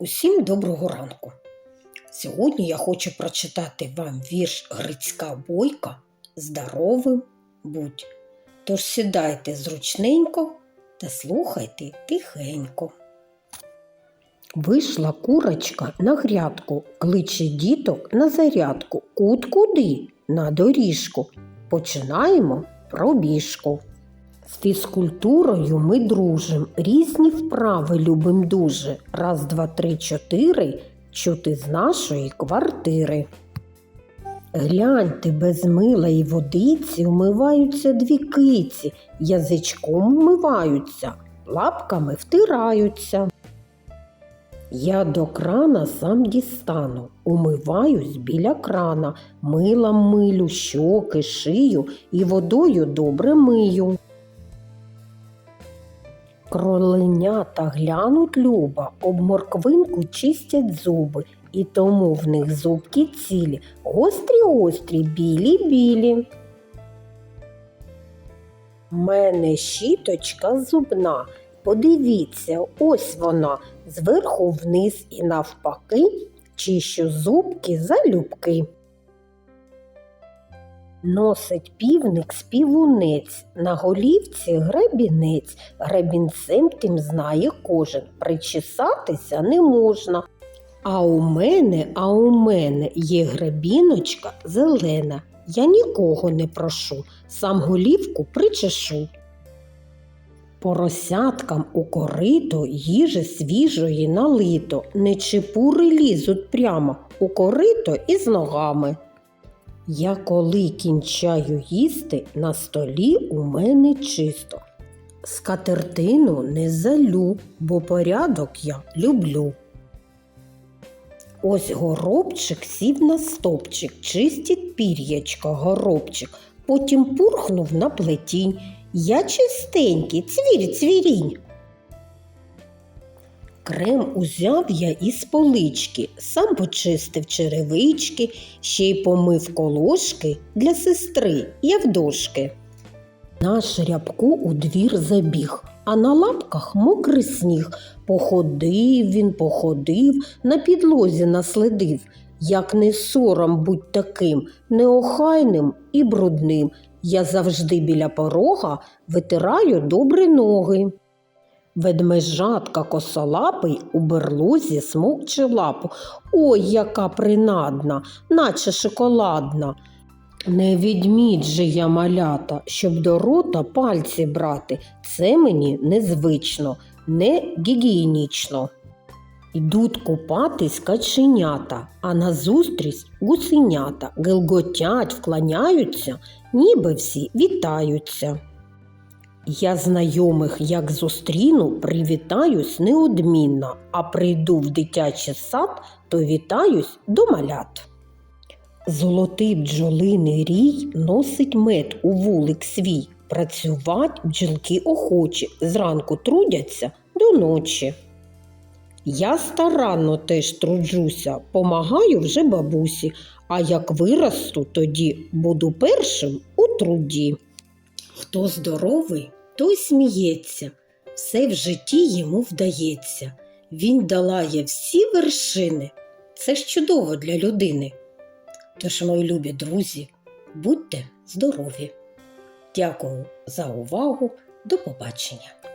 Усім доброго ранку. Сьогодні я хочу прочитати вам вірш Грицька Бойка Здоровим будь. Тож сідайте зручненько та слухайте тихенько. Вийшла курочка на грядку, кличе діток на зарядку. Кут куди? На доріжку. Починаємо пробіжку. З фізкультурою ми дружим, різні вправи любим дуже. Раз, два, три, чотири, чути з нашої квартири. Гляньте, без мила і водиці вмиваються дві киці, язичком вмиваються, лапками втираються. Я до крана сам дістану, умиваюсь біля крана, милом милю, щоки, шию і водою добре мию. Кроленята глянуть люба, об морквинку чистять зуби, і тому в них зубки цілі, гострі гострі, білі білі. Мене щіточка зубна. Подивіться, ось вона, зверху вниз і навпаки, чищу зубки залюбки. Носить півник співунець, на голівці гребінець, гребінцем тим знає кожен, причесатися не можна. А у мене, а у мене є гребіночка зелена. Я нікого не прошу, сам голівку причешу. Поросяткам у корито їжі свіжої налито, не чепури лізуть прямо у корито із ногами. Я коли кінчаю їсти, на столі у мене чисто. Скатертину не залю, бо порядок я люблю. Ось горобчик сів на стопчик, чистить пір'ячка горобчик, потім пурхнув на плетінь. Я чистенький, цвір цвірінь. Крем узяв я із полички, сам почистив черевички, ще й помив колошки для сестри Явдошки. Наш рябку у двір забіг, а на лапках мокрий сніг. Походив він, походив, на підлозі наслідив. Як не сором будь таким, неохайним і брудним. Я завжди біля порога витираю добрі ноги. Ведмежатка косолапий у берлозі смокче лапу. Ой, яка принадна, наче шоколадна. Не відмідь же я малята, щоб до рота пальці брати. Це мені незвично, не гігієнічно. Йдуть купатись каченята, а назустріч гусенята гелготять, вклоняються, ніби всі вітаються. Я знайомих, як зустріну, привітаюсь неодмінно, а прийду в дитячий сад, то вітаюсь до малят. Золотий бджолиний рій носить мед у вулик свій. Працювать бджілки охочі, зранку трудяться до ночі. Я старанно теж труджуся, помагаю вже бабусі, а як виросту, тоді буду першим у труді. Хто здоровий, той сміється, все в житті йому вдається. Він долає всі вершини. Це ж чудово для людини. Тож, мої любі друзі, будьте здорові! Дякую за увагу. До побачення!